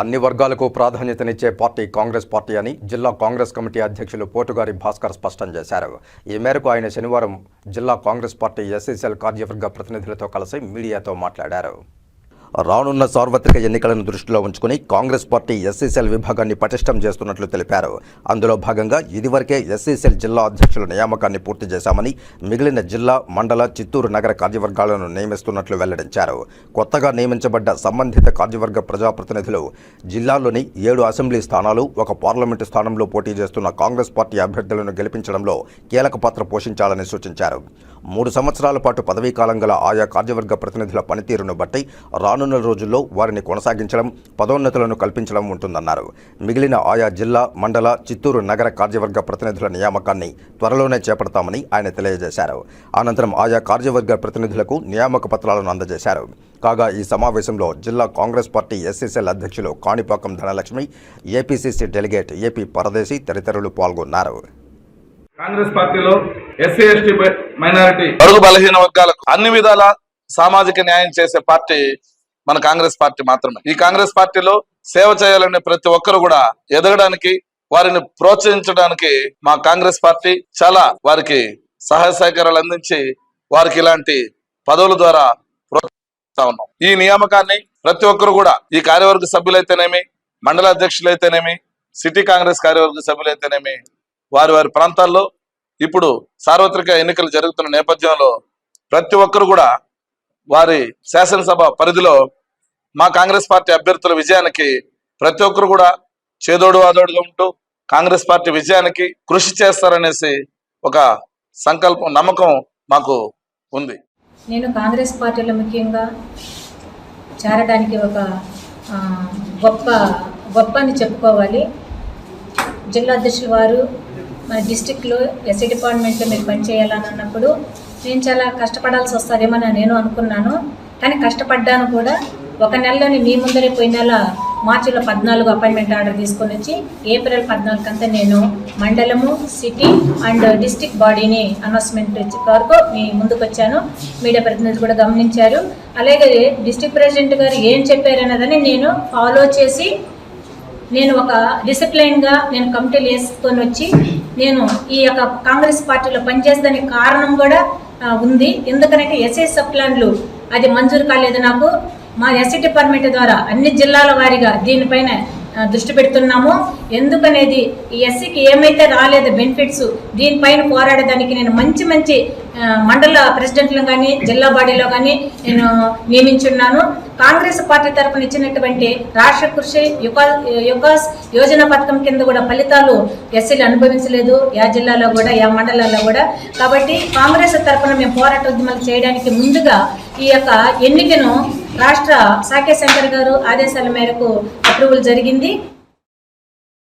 అన్ని వర్గాలకు ప్రాధాన్యతనిచ్చే పార్టీ కాంగ్రెస్ పార్టీ అని జిల్లా కాంగ్రెస్ కమిటీ అధ్యక్షులు పోటుగారి భాస్కర్ స్పష్టం చేశారు. ఈ మేరకు ఆయన శనివారం జిల్లా కాంగ్రెస్ పార్టీ ఎస్ఎస్ఎల్ కార్యవర్గ ప్రతినిధులతో కలిసి మీడియాతో మాట్లాడారు. రానున్న సార్వత్రిక ఎన్నికలను దృష్టిలో ఉంచుకుని కాంగ్రెస్ పార్టీ ఎస్సీసీఎల్ విభాగాన్ని పటిష్టం చేస్తున్నట్లు తెలిపారు. అందులో భాగంగా ఇదివరకే ఎస్సీసీఎల్ జిల్లా అధ్యక్షుల నియామకాన్ని పూర్తి చేశామని మిగిలిన జిల్లా మండల చిత్తూరు నగర కార్యవర్గాలను నియమిస్తున్నట్లు వెల్లడించారు. కొత్తగా నియమించబడ్డ సంబంధిత కార్యవర్గ ప్రజాప్రతినిధులు జిల్లాలోని ఏడు అసెంబ్లీ స్థానాలు ఒక పార్లమెంటు స్థానంలో పోటీ చేస్తున్న కాంగ్రెస్ పార్టీ అభ్యర్థులను గెలిపించడంలో కీలక పాత్ర పోషించాలని సూచించారు. మూడు సంవత్సరాల పాటు పదవీ కాలం గల ఆయా కార్యవర్గ ప్రతినిధుల పనితీరును బట్టి రాను రానున్న రోజుల్లో వారిని కొనసాగించడం పదోన్నతులను కల్పించడం ఉంటుందన్నారు. మిగిలిన ఆయా జిల్లా మండల చిత్తూరు నగర కార్యవర్గ ప్రతినిధుల నియామకాన్ని త్వరలోనే చేపడతామని ఆయన తెలియజేశారు. అనంతరం ఆయా కార్యవర్గ ప్రతినిధులకు నియామక పత్రాలను అందజేశారు. కాగా ఈ సమావేశంలో జిల్లా కాంగ్రెస్ పార్టీ ఎస్సీసీఎల్ అధ్యక్షులు Kanipakam Dhanalakshmi APCC delegate AP Paradesi తదితరులు పాల్గొన్నారు. కాంగ్రెస్ పార్టీలో ఎస్సీ ఎస్టీ మైనారిటీ బలహీన వర్గాలకు అన్ని విధాల సామాజిక న్యాయం చేసే పార్టీ మన కాంగ్రెస్ పార్టీ మాత్రమే. ఈ కాంగ్రెస్ పార్టీలో సేవ చేయాలనే ప్రతి ఒక్కరు కూడా ఎదగడానికి వారిని ప్రోత్సహించడానికి మా కాంగ్రెస్ పార్టీ చాలా వారికి సహాయ సహకారాలు అందించి వారికి ఇలాంటి పదవుల ద్వారా ప్రోత్సహిస్తా ఉన్నాం. ఈ నియామకాన్ని ప్రతి ఒక్కరు కూడా ఈ కార్యవర్గ సభ్యులైతేనేమి మండల అధ్యక్షులైతేనేమి సిటీ కాంగ్రెస్ కార్యవర్గ సభ్యులైతేనేమి వారి వారి ప్రాంతాల్లో ఇప్పుడు సార్వత్రిక ఎన్నికలు జరుగుతున్న నేపథ్యంలో ప్రతి ఒక్కరు కూడా వారి శాసనసభ పరిధిలో మా కాంగ్రెస్ పార్టీ అభ్యర్థుల విజయానికి ప్రతి ఒక్కరు కూడా చేదోడు వాదోడుగా ఉంటూ కాంగ్రెస్ పార్టీ విజయానికి కృషి చేస్తారనేసి ఒక సంకల్పం నమ్మకం మాకు ఉంది. నేను కాంగ్రెస్ పార్టీలో ముఖ్యంగా చేరడానికి ఒక గొప్ప గొప్ప అని చెప్పుకోవాలి. జిల్లా అధ్యక్షుల వారు మన డిస్టిక్లో ఎస్ఐ డిపార్ట్మెంట్లో మీరు పనిచేయాలని అన్నప్పుడు నేను చాలా కష్టపడాల్సి వస్తుందేమో నేను అనుకున్నాను. కానీ కష్టపడ్డాను కూడా. ఒక నెలలోని మీ ముందరే పోయిన నెల మార్చిలో పద్నాలుగు అపాయింట్మెంట్ ఆర్డర్ తీసుకొని వచ్చి ఏప్రిల్ పద్నాలుగు అంతా నేను మండలము సిటీ అండ్ డిస్టిక్ బాడీని అనౌన్స్మెంట్ వరకు మీ ముందుకు వచ్చాను మీడియా ప్రతినిధులు కూడా గమనించారు. అలాగే డిస్టిక్ ప్రెసిడెంట్ గారు ఏం చెప్పారన్నదని నేను ఫాలో చేసి నేను ఒక డిసిప్లైన్గా నేను కమిటీలు వేసుకొని వచ్చి నేను ఈ యొక్క కాంగ్రెస్ పార్టీలో పనిచేసేదానికి కారణం కూడా ఉంది. ఎందుకనంటే ఎస్ఐ సబ్ ప్లాన్లు అది మంజూరు కాలేదు నాకు. మా ఎస్సీ డిపార్ట్మెంట్ ద్వారా అన్ని జిల్లాల వారీగా దీనిపైన దృష్టి పెడుతున్నాము. ఎందుకనేది? ఈ ఎస్సీకి ఏమైతే రాలేదు బెనిఫిట్స్ దీనిపైన పోరాడడానికి నేను మంచి మంచి మండల ప్రెసిడెంట్లు కానీ జిల్లా బాడీలో కానీ నేను నియమించున్నాను. కాంగ్రెస్ పార్టీ తరఫున ఇచ్చినటువంటి రాష్ట్ర కృషి యుగా యుగాస్ యోజన పథకం కింద కూడా ఫలితాలు ఎస్సీలు అనుభవించలేదు. యా జిల్లాలో కూడా యా మండలాల్లో కూడా. కాబట్టి కాంగ్రెస్ తరఫున మేము పోరాట ఉద్యమాలు చేయడానికి ముందుగా ఈ యొక్క ఎన్నికను రాష్ట్ర సాకే శంకర్ గారు ఆదేశాల మేరకు అప్రూవల్ జరిగింది.